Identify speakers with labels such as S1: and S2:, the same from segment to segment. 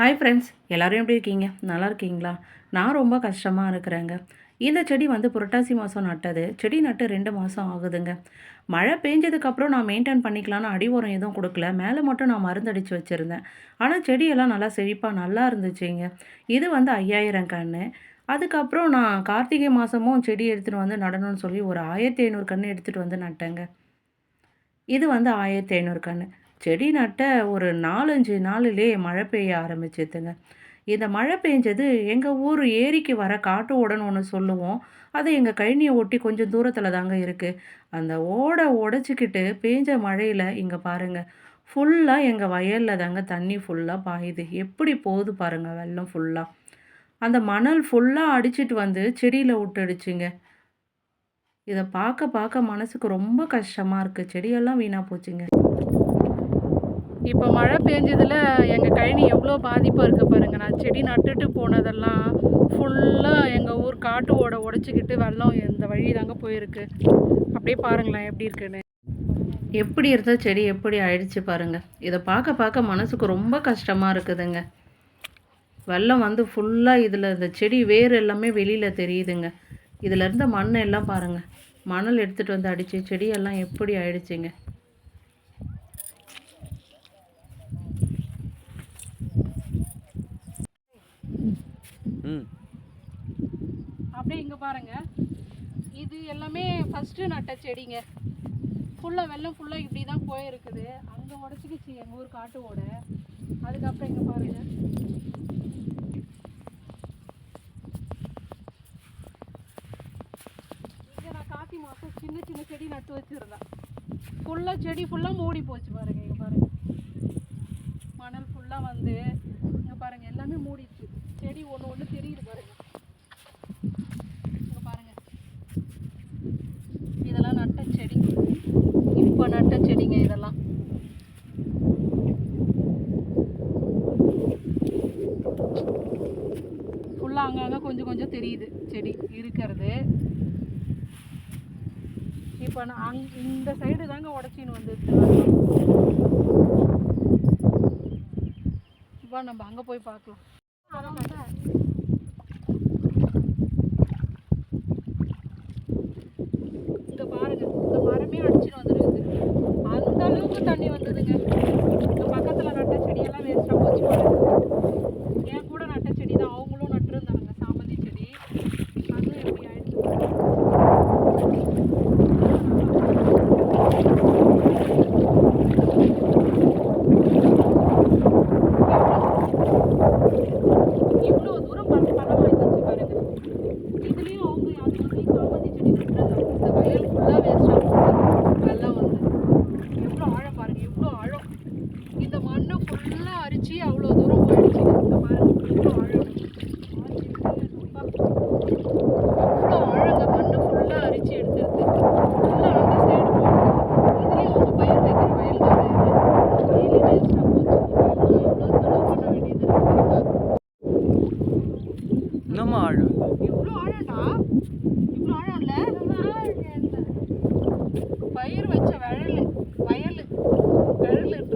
S1: hi friends எல்லோரும் எப்படி இருக்கீங்க நல்லா இருக்கீங்களா நான் ரொம்ப கஷ்டமாக இருக்கிறேங்க இந்த செடி வந்து புரட்டாசி மாதம் நட்டது செடி நட்டு ரெண்டு மாதம் ஆகுதுங்க மழை பெஞ்சதுக்கப்புறம் நான் மெயின்டைன் பண்ணிக்கலான்னு அடி உரம் எதுவும் கொடுக்கல மேலே மட்டும் நான் மருந்தடித்து வச்சுருந்தேன் ஆனால் செடியெல்லாம் நல்லா செழிப்பாக நல்லா இருந்துச்சுங்க இது வந்து ஐயாயிரம் கன்று அதுக்கப்புறம் நான் கார்த்திகை மாதமும் செடி எடுத்துகிட்டு வந்து நடணும்னு சொல்லி ஒரு ஆயிரத்தி ஐநூறு கன்று எடுத்துகிட்டு வந்து நட்டேங்க இது வந்து ஆயிரத்தி ஐநூறு கன்று செடி நட்ட ஒரு நாலஞ்சு நாளிலே மழை பெய்ய ஆரம்பிச்சிதுங்க இந்த மழை பெஞ்சது எங்கள் ஊர் ஏரிக்கு வர காட்டு ஓடன்னு ஒன்று சொல்லுவோம் அது எங்கள் கழனியை ஒட்டி கொஞ்சம் தூரத்தில் தாங்க இருக்குது அந்த ஓடை உடச்சிக்கிட்டு பேஞ்ச மழையில் இங்கே பாருங்கள் ஃபுல்லாக எங்கள் வயலில் தாங்க தண்ணி ஃபுல்லாக பாயுது எப்படி போகுது பாருங்கள் வெள்ளம் ஃபுல்லாக அந்த மணல் ஃபுல்லாக அடிச்சிட்டு வந்து செடியில் விட்டுடுச்சுங்க இதை பார்க்க பார்க்க மனசுக்கு ரொம்ப கஷ்டமாக இருக்குது செடியெல்லாம் வீணாக போச்சுங்க
S2: இப்போ மழை பெஞ்சதில் எங்கள் கழனி எவ்வளோ பாதிப்பாக இருக்குது பாருங்கள் நான் செடி நட்டுட்டு போனதெல்லாம் ஃபுல்லாக எங்கள் ஊர் காட்டு ஓட உடச்சிக்கிட்டு வெள்ளம் இந்த வழி தாங்க போயிருக்கு அப்படியே பாருங்களேன் எப்படி இருக்குன்னு
S1: எப்படி இருந்த செடி எப்படி ஆயிடுச்சு பாருங்கள் இதை பார்க்க பார்க்க மனசுக்கு ரொம்ப கஷ்டமாக இருக்குதுங்க வெள்ளம் வந்து ஃபுல்லாக இதில் இந்த செடி வேர் எல்லாமே வெளியில் தெரியுதுங்க இதில் இருந்த மண்ணெல்லாம் எல்லாம் பாருங்கள் மணல் எடுத்துகிட்டு வந்து அடித்து செடியெல்லாம் எப்படி ஆயிடுச்சுங்க
S2: அப்படியே இங்கே பாருங்க இது எல்லாமே ஃபஸ்ட்டு நட்ட செடிங்க ஃபுல்லாக வெள்ளம் ஃபுல்லாக இப்படி தான் போயிருக்குது அங்கே உடைச்சிடுச்சு எங்கள் ஊர் காட்டு ஓட அதுக்கப்புறம் இங்கே பாருங்க இங்க நான் காத்தி மாதம் சின்ன சின்ன செடி நட்டு வச்சுருந்தேன் ஃபுல்லாக செடி ஃபுல்லாக மூடி போச்சு பாருங்க செடிங்க இதெல்லாம் ஃபுல்லாக அங்கங்கே கொஞ்சம் கொஞ்சம் தெரியுது செடி இருக்கிறது இப்போ நான் அங் இந்த சைடு தாங்க உடச்சின்னு வந்து இப்போ நம்ம அங்கே போய் பார்க்கலாம் இந்த பாருங்கள் இந்த மரமே அடிச்சுட்டு வந்துடும் தண்ணி வந்ததுங்க அவ்வளோ ஆழம் இந்த மண்ணை ஃபுல்லாக அரிச்சு அவ்வளோ தூரம் போயிடுச்சு அவ்வளோ ஆழம் அவ்வளோ ஆழங்க மண்ணை ஃபுல்லாக அரிச்சு எடுத்துருக்கு ஃபுல்லாக அந்த சைடு போகுது இதுலேயும் அவங்க பயிர் வைக்கிற வயல் தான் டெய்லி வேஸ்ட்டாக போச்சு எவ்வளோ பண்ண வேண்டியது
S3: என்னம்மா ஆழம்
S2: எவ்வளோ ஆழம்டா இவ்வளோ ஆழம் இல்லை பயிர் வச்ச வயல் வயல்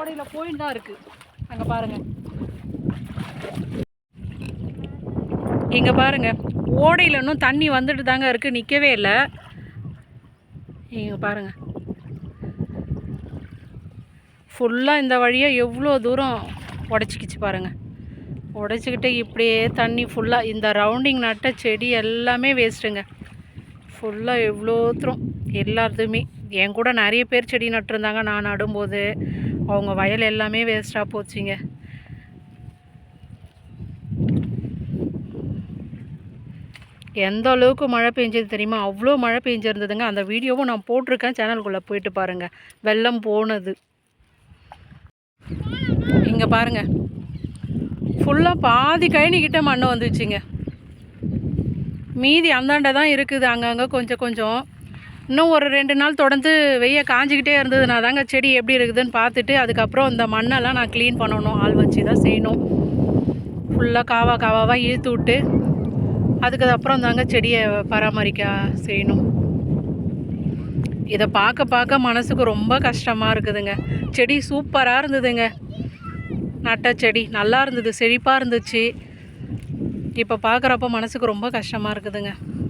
S2: ஓடையில் போயின்னு தான் இருக்குது அங்கே பாருங்கள் இங்கே பாருங்கள் ஓடையில் இன்னும் தண்ணி வந்துட்டு தாங்க இருக்குது நிற்கவே இல்லை இங்கே பாருங்கள் ஃபுல்லாக இந்த வழியாக எவ்வளோ தூரம் உடச்சிக்கிச்சு பாருங்கள் உடச்சிக்கிட்டு இப்படியே தண்ணி ஃபுல்லாக இந்த ரவுண்டிங் நட்ட செடி எல்லாமே வேஸ்ட்டுங்க ஃபுல்லாக எவ்வளோ தூரம் எல்லாத்துமே என் கூட நிறைய பேர் செடி நட்டுருந்தாங்க நான் நடும்போது அவங்க வயல் எல்லாமே வேஸ்ட்டாக போச்சுங்க எந்த அளவுக்கு மழை பெஞ்சது தெரியுமா அவ்வளோ மழை பெஞ்சிருந்ததுங்க அந்த வீடியோவும் நான் போட்டிருக்கேன் சேனலுக்குள்ளே போயிட்டு பாருங்கள் வெள்ளம் போனது இங்கே பாருங்கள் ஃபுல்லாக பாதி கழனிக்கிட்ட மண்ணை வந்துச்சுங்க மீதி அந்தாண்ட தான் இருக்குது அங்கங்கே கொஞ்சம் கொஞ்சம் இன்னும் ஒரு ரெண்டு நாள் தொடர்ந்து வெய்ய காஞ்சிக்கிட்டே இருந்ததுனா தாங்க செடி எப்படி இருக்குதுன்னு பார்த்துட்டு அதுக்கப்புறம் இந்த மண்ணெல்லாம் நான் க்ளீன் பண்ணணும் ஆள் வச்சு தான் செய்யணும் ஃபுல்லாக காவா காவாவாக இழுத்து விட்டு அதுக்கு அப்புறம் தாங்க செடியை பராமரிக்க செய்யணும் இதை பார்க்க பார்க்க மனசுக்கு ரொம்ப கஷ்டமாக இருக்குதுங்க செடி சூப்பராக இருந்ததுங்க நட்ட செடி நல்லா இருந்தது செழிப்பாக இருந்துச்சு இப்போ பார்க்குறப்ப மனசுக்கு ரொம்ப கஷ்டமாக இருக்குதுங்க